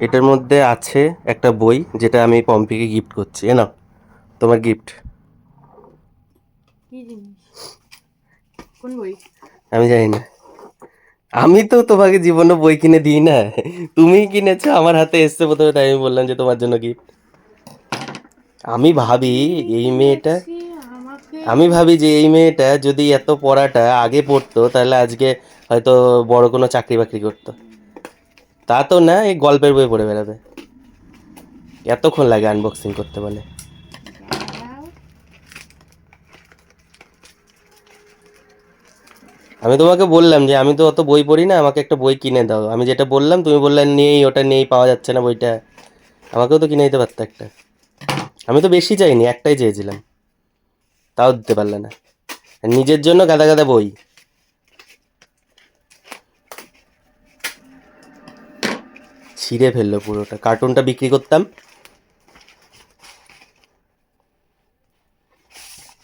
এটার মধ্যে আছে একটা বই যেটা আমি পম্পিকে গিফট করছি এ নাও তোমার গিফট কোন বই? আমি জানি না। আমি তো তোমাকে জীবনে বই কিনে দিই না। তুমিই কিনেছো আমার হাতে এসছে প্রথমে তাই আমি বললাম যে তোমার জন্য গিফট আমি ভাবি এই মেয়েটা আমি ভাবি যে এই মেয়েটা যদি এত পড়াটা আগে পড়তো তাহলে আজকে হয়তো বড় কোনো চাকরি বাকরি করতো। তা তো না, এই গল্পের বই পড়ে বেড়াবে। এতক্ষণ লাগে আনবক্সিং করতে বলে। আমি তোমাকে বললাম যে, আমি তো অত বই পড়ি না, আমাকে একটা বই কিনে দাও। আমি যেটা বললাম, তুমি বললে নেই, ওটা নেই, পাওয়া যাচ্ছে না বইটা। আমাকেও তো কিনে দিতে পারতো একটা। আমি তো বেশি চাইনি, একটাই চেয়েছিলাম। তাও দিতে পারলে না। নিজের জন্য গাদা গাদা বই। ছিঁড়ে ফেলল পুরোটা। কার্টুনটা বিক্রি করতাম।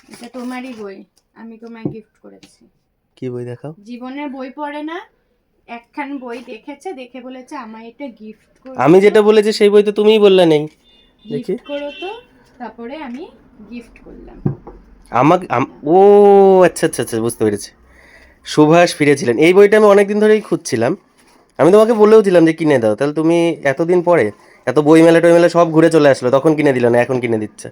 এটা তোমারই বই। আমি তোমায় গিফট করেছি। কি বই দেখাও? জীবনে বই পড়ে না একখান বই দেখেছে দেখে বলেছে আমায় এটা গিফট করো। আমি যেটা বলেছি সেই বই তো তুমিই বললে নেই। দেখি। গিফট করো তো তারপরে আমি গিফট করলাম। আমাকে আম- ও আচ্ছা আচ্ছা আচ্ছা বুঝতে পেরেছি। সুভাষ ফিরেছিলেন। এই বইটা আমি অনেকদিন ধরেই খুঁজছিলাম। আমি তোমাকে বলেও ছিলাম যে কিনে দাও। তাহলে তুমি এতদিন পরে এত বই মেলা টই মেলা সব ঘুরে চলে আসলো তখন কিনে দিল না এখন কিনে দিচ্ছে।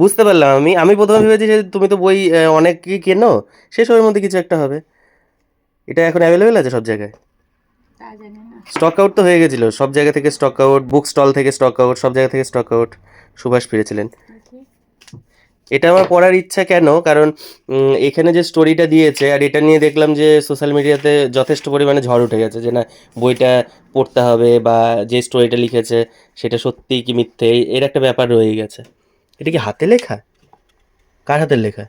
বুঝতে পারলাম আমি। আমি প্রথমে ভেবেছি যে তুমি তো বই অনেক কি কেনো শেষ সময়ের মধ্যে কিছু একটা হবে। এটা এখন অ্যাভেলেবেল আছে সব জায়গায়? স্টক আউট তো হয়ে গেছিল। সব জায়গা থেকে স্টক আউট বুক স্টল থেকে স্টক আউট সব জায়গা থেকে স্টক আউট সুভাষ ফিরেছিলেন। এটা আমার পড়ার ইচ্ছা কেন? কারণ এখানে যে স্টোরিটা দিয়েছে আর এটা নিয়ে দেখলাম যে সোশ্যাল মিডিয়াতে যথেষ্ট পরিমাণে ঝড় উঠে গেছে যে না বইটা পড়তে হবে বা যে স্টোরিটা লিখেছে সেটা সত্যি কি মিথ্যে? এর একটা ব্যাপার রয়ে গেছে। এটা কি হাতে লেখা? কার হাতের লেখা?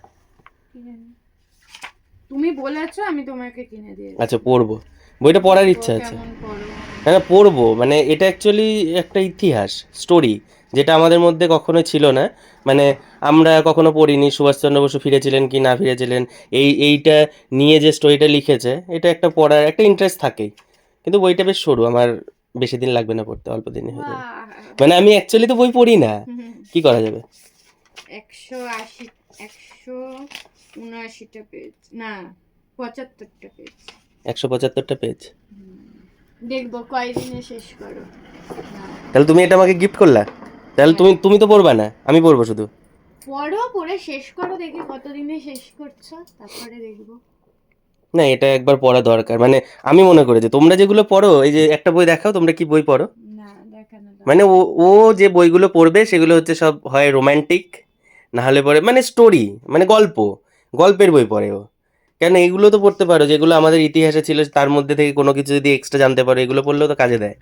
তুমি বলেছ আমি তোমাকে কিনে দিয়েছি আচ্ছা পড়ব। বইটা পড়ার ইচ্ছা আছে। হ্যাঁ পড়ব। মানে এটা অ্যাকচুয়ালি একটা ইতিহাস স্টোরি যেটা আমাদের মধ্যে কখনো ছিল না। মানে আমরা কখনো পড়িনি সুভাষচন্দ্র বসু ফিরেছিলেন কি না ফিরেছিলেন। এই এইটা নিয়ে যে স্টোরিটা লিখেছে এটা একটা পড়ার একটা ইন্টারেস্ট থাকেই। কিন্তু বইটা বেশ সরু আমার বেশি দিন লাগবে না পড়তে অল্প দিনে হয়ে যাবে। মানে আমি অ্যাকচুয়ালি তো বই পড়ি না। কি করা যাবে? একশো আশি একশো উনআশিটা পেজ না পঁচাত্তরটা পেজ একশো পঁচাত্তরটা পেজ দেখব কয়দিনে শেষ করো। তাহলে তুমি এটা আমাকে গিফট করলা? তাহলে তুমি তুমি তো পড়বা না আমি পড়ব শুধু। পড়ো পড়ে শেষ করো দেখি কতদিনে শেষ করছ তারপরে দেখব। না এটা একবার পড়া দরকার মানে আমি মনে করি যে তোমরা যেগুলো পড়ো এই যে একটা বই দেখাও তোমরা কি বই পড়ো। মানে ও ও যে বইগুলো পড়বে সেগুলো হচ্ছে সব হয় রোমান্টিক না হলে পড়ে মানে স্টোরি মানে গল্প গল্পের বই পড়ে ও। কেন এগুলো তো পড়তে পারো যেগুলো আমাদের ইতিহাসে ছিল তার মধ্যে থেকে কোনো কিছু যদি এক্সট্রা জানতে পারো এগুলো পড়লেও তো কাজে দেয়।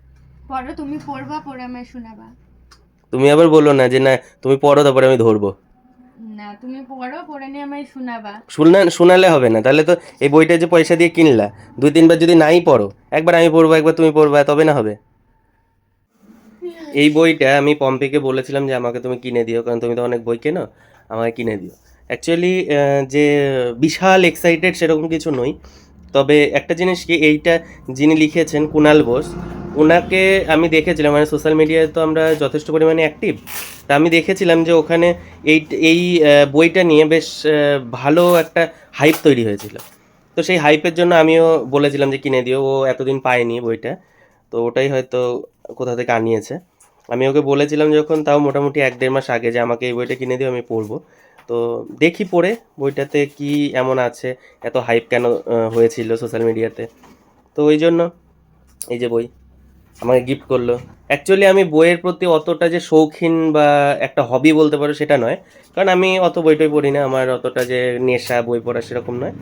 পড়ো তুমি পড়বা পড়ে আমায় শোনাবা। তুমি আবার বলো না যে না তুমি পড়ো তারপরে আমি ধরবো। না তুমি পড়ো পড়ে নিয়ে আমায় শোনাবা। শুনা শোনালে হবে না তাহলে তো এই বইটা যে পয়সা দিয়ে কিনলা দুই তিনবার যদি নাই পড়ো একবার আমি পড়ব একবার তুমি পড়বা তবে না হবে। এই বইটা আমি পম্পিকে বলেছিলাম যে আমাকে তুমি কিনে দিও কারণ তুমি তো অনেক বই কেনো আমাকে কিনে দিও। অ্যাকচুয়ালি যে বিশাল এক্সাইটেড সেরকম কিছু নই তবে একটা জিনিস কি এইটা যিনি লিখেছেন কুণাল বোস ওনাকে আমি দেখেছিলাম মানে সোশ্যাল মিডিয়ায় তো আমরা যথেষ্ট পরিমাণে অ্যাক্টিভ তা আমি দেখেছিলাম যে ওখানে এই এই বইটা নিয়ে বেশ ভালো একটা হাইপ তৈরি হয়েছিল। তো সেই হাইপের জন্য আমিও বলেছিলাম যে কিনে দিও, ও এতদিন পায়নি বইটা। তো ওটাই হয়তো কোথা থেকে আনিয়েছে। আমি ওকে বলেছিলাম যখন, তাও মোটামুটি এক দেড় মাস আগে যে আমাকে এই বইটা কিনে দিও, আমি পড়ব। তো দেখি পড়ে বইটাতে কি এমন আছে, এত হাইপ কেন হয়েছিল সোশ্যাল মিডিয়াতে তো ওই জন্য এই যে বই। আমাকে গিফট করল। অ্যাকচুয়ালি আমি বইয়ের প্রতি অতটা যে শৌখিন বা একটা হবি বলতে পারো সেটা নয়। কারণ আমি অত বই টই পড়ি না, আমার অতটা যে নেশা, বই পড়া সেরকম নয়।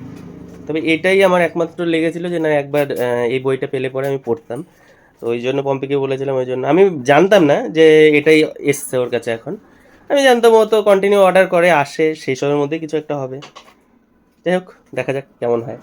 তবে এটাই আমার একমাত্র লেগেছিল যে না, একবার এই বইটা পেলে পরে আমি পড়তাম। তো ওই জন্য পম্পিকে বলেছিলাম ওই জন্য। আমি জানতাম না যে এটাই এসছে ওর কাছে এখন। আমি জানতাম ও তো কন্টিনিউ অর্ডার করে, আসে, সেই সময়ের মধ্যে কিছু একটা হবে। যাই হোক, দেখা যাক কেমন হয়।